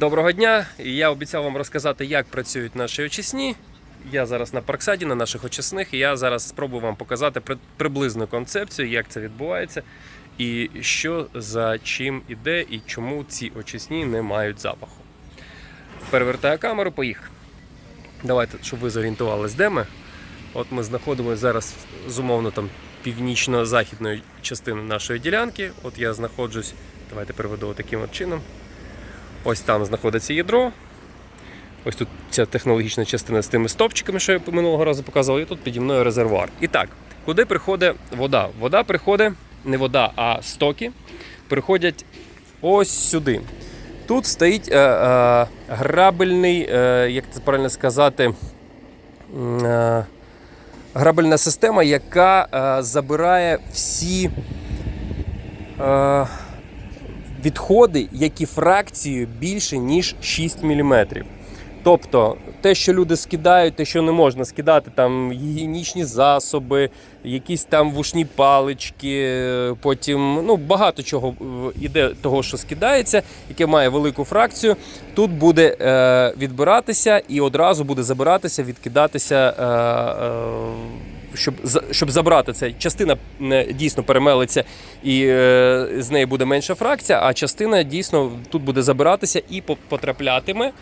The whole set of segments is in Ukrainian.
Доброго дня! Я обіцяв вам розказати, як працюють наші очисні. Я зараз на парксаді, на наших очисних, і я зараз спробую вам показати приблизну концепцію, як це відбувається, і що за чим іде, і чому ці очисні не мають запаху. Перевертаю камеру, поїхав. Давайте, щоб ви зорієнтувались, де ми. От ми знаходимося зараз з умовно там північно-західної частини нашої ділянки. От я знаходжусь, давайте переведу таким от чином. Ось там знаходиться ядро. Ось тут ця технологічна частина з тими стопчиками, що я минулого разу показував, і тут піді мною резервуар. І так, куди приходить вода? Вода приходить, не вода, а стоки приходять ось сюди. Тут стоїть е, е, грабельний, е, як це правильно сказати, е, грабельна система, яка е, забирає всі. Е, відходи, які фракцією більше, ніж 6 мм. Тобто, те, що люди скидають, те, що не можна скидати, там гігієнічні засоби, якісь там вушні палички, е, потім ну, багато чого е, іде того, що скидається, яке має велику фракцію. Тут буде е, відбиратися і одразу буде забиратися, відкидатися. Е, е, щоб, щоб забрати це, частина е, дійсно перемелиться і е, з неї буде менша фракція, а частина дійсно тут буде забиратися і потраплятиме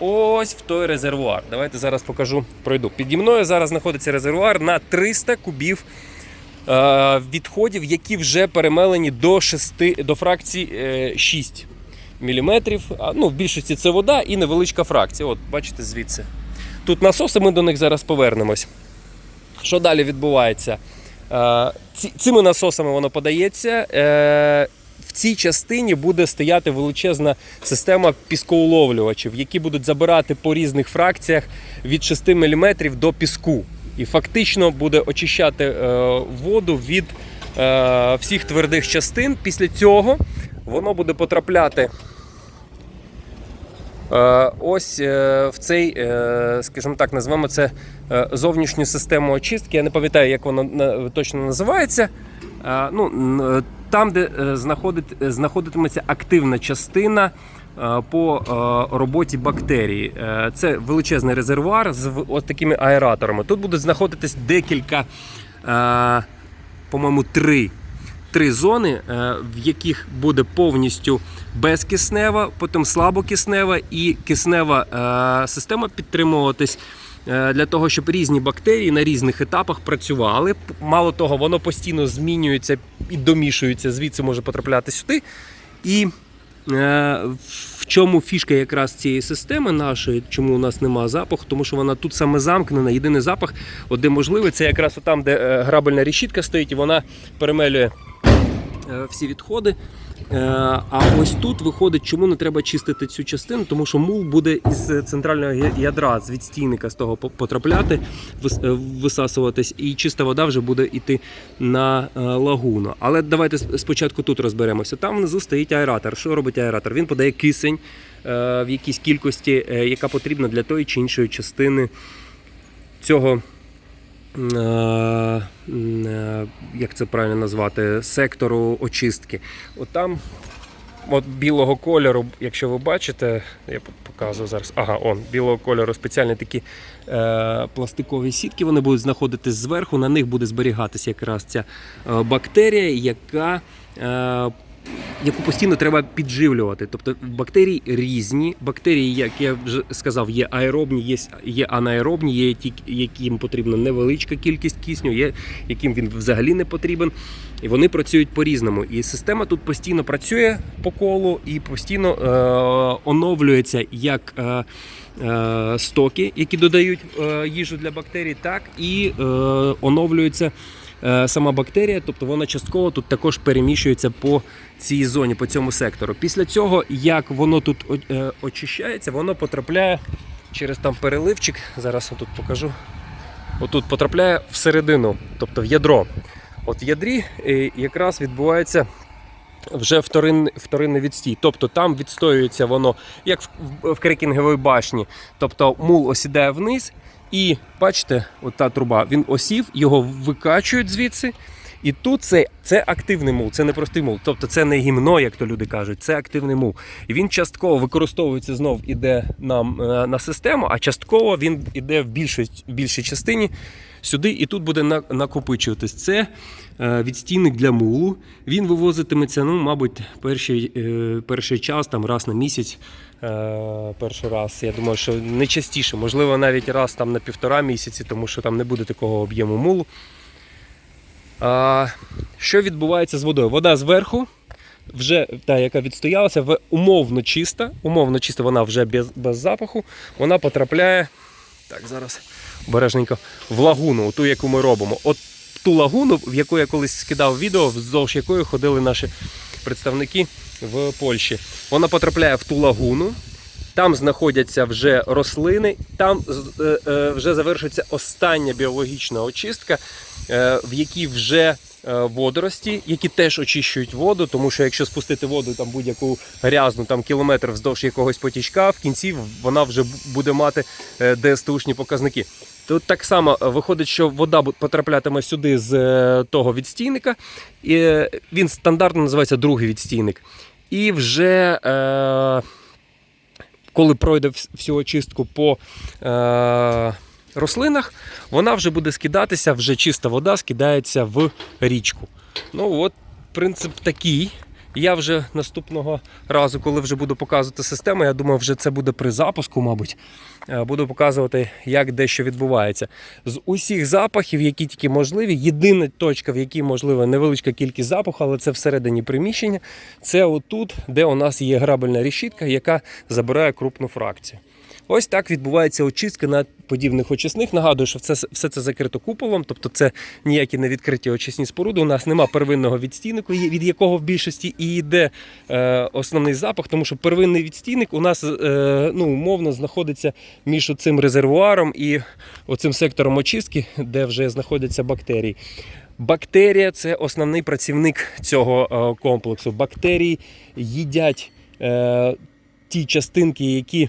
ось в той резервуар. Давайте зараз покажу, пройду. Піді мною зараз знаходиться резервуар на 300 кубів е, відходів, які вже перемелені до, 6, до фракції е, 6 мм. Ну, в більшості це вода і невеличка фракція. От, бачите, звідси. Тут насоси, ми до них зараз повернемось. Що далі відбувається? Е, Цими насосами воно подається. Е, В цій частині буде стояти величезна система піскоуловлювачів, які будуть забирати по різних фракціях від 6 мм до піску. І фактично буде очищати е, воду від всіх твердих частин. Після цього воно буде потрапляти Ось е, в цей, е, скажімо так, назвемо це е, зовнішню систему очистки. Я не пам'ятаю, як воно точно називається. Е, Ну, е, там, де е, е, знаходитиметься активна частина е, по е, роботі бактерій. Е, Це величезний резервуар з от такими аераторами. Тут будуть знаходитись декілька, е, по-моєму, три три зони, е, в яких буде повністю безкиснева, потім слабокиснева і киснева е, система підтримуватись. е, Для того, щоб різні бактерії на різних етапах працювали. Мало того, воно постійно змінюється і домішується, звідси може потрапляти сюди. І в чому фішка якраз цієї системи нашої, чому у нас нема запаху, тому що вона тут саме замкнена. Єдиний запах, от де можливий, це якраз там, де е, грабельна решітка стоїть, і вона перемелює е, всі відходи. Е, А ось тут виходить, чому не треба чистити цю частину, тому що мул буде із центрального ядра, з відстійника з того потрапляти, е, висасуватись, і чиста вода вже буде йти на е, лагуну. Але давайте спочатку тут розберемося. Там внизу стоїть аератор. Що робить аератор? Він подає кисень е, в якійсь кількості, е, яка потрібна для тої чи іншої частини цього. Е, е, Як це правильно назвати, сектору очистки. От там от білого кольору, якщо ви бачите, я по- показую зараз. Ага, он білого кольору спеціальні такі е, пластикові сітки. Вони будуть знаходитись зверху. На них буде зберігатися якраз ця е, бактерія, яка. Яку постійно треба підживлювати. Тобто бактерії різні. Бактерії, як я вже сказав, є аеробні, є, є анаеробні, є ті, яким потрібна невеличка кількість кисню, є яким він взагалі не потрібен. І вони працюють по-різному. І система тут постійно працює по колу і постійно е, оновлюється як е, е, стоки, які додають е, їжу для бактерій, так і е, оновлюється е, сама бактерія, тобто вона частково тут також переміщується по цій зоні, по цьому сектору. Після цього, як воно тут е, очищається, воно потрапляє через там переливчик. Зараз я тут покажу. Отут потрапляє всередину, тобто в ядро. От в ядрі е, якраз відбувається вже вторинний, вторинний відстій. Тобто там відстоюється воно, як в, в крекінговій башні. Тобто мул осідає вниз, і бачите, от та труба, він осів, його викачують звідси. І тут це, це активний мул, це не простий мул. Тобто це не гімно, як то люди кажуть, це активний мул. І він частково використовується знов іде нам на систему, а частково він іде в більшій, більшій частині сюди, і тут буде на- накопичуватись. Це е, відстійник для мулу. Він вивозитиметься, ну, мабуть, перший, е, перший час, там раз на місяць. Е, перший раз. Я думаю, що не частіше, можливо, навіть раз там на півтора місяці, тому що там не буде такого об'єму мулу. Що відбувається з водою? Вода зверху, вже та, яка відстоялася, умовно чиста, умовно чиста, вона вже без, без запаху, вона потрапляє. Так, зараз обережненько, в лагуну, ту, яку ми робимо. От ту лагуну, в яку я колись скидав відео, вздовж якої ходили наші представники в Польщі. Вона потрапляє в ту лагуну. Там знаходяться вже рослини, там е, е, вже завершується остання біологічна очистка, е, в якій вже водорості, які теж очищують воду, тому що якщо спустити воду там будь-яку грязну, там кілометр вздовж якогось потічка, в кінці вона вже буде мати ДСТУшні показники. Тут так само виходить, що вода потраплятиме сюди з того відстійника, і він стандартно називається другий відстійник. І вже е, коли пройде всю очистку по е, рослинах, вона вже буде скидатися, вже чиста вода скидається в річку. Ну от принцип такий. Я вже наступного разу, коли вже буду показувати систему, я думаю, вже це буде при запуску, мабуть. е, Буду показувати, як дещо відбувається. З усіх запахів, які тільки можливі, єдина точка, в якій можлива невеличка кількість запаху, але це всередині приміщення, це отут, де у нас є грабельна решітка, яка забирає крупну фракцію. Ось так відбувається очистка на подібних очисних. Нагадую, що все, все це закрито куполом, тобто це ніякі не відкриті очисні споруди. У нас нема первинного відстійнику, від якого в більшості і йде е, основний запах, тому що первинний відстійник у нас е, ну, умовно знаходиться між цим резервуаром і оцим сектором очистки, де вже знаходяться бактерії. Бактерія це основний працівник цього е, комплексу. Бактерії їдять е, ті частинки, які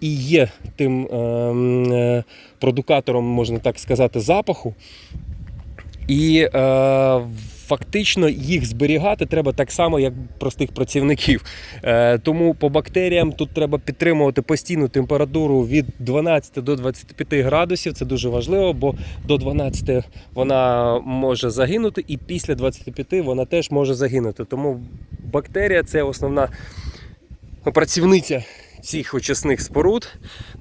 і є тим е, м, е, продукатором, можна так сказати, запаху. І е, фактично їх зберігати треба так само, як простих працівників. Е, тому по бактеріям тут треба підтримувати постійну температуру від 12 до 25 градусів. Це дуже важливо, бо до 12 вона може загинути, і після 25 вона теж може загинути. Тому бактерія це основна працівниця цих очисних споруд.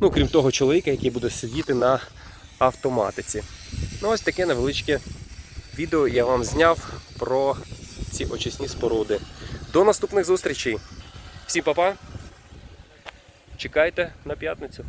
Ну, крім того, чоловіка, який буде сидіти на автоматиці. Ну, ось таке невеличке відео я вам зняв про ці очисні споруди. До наступних зустрічей. Всім па-па. Чекайте на п'ятницю.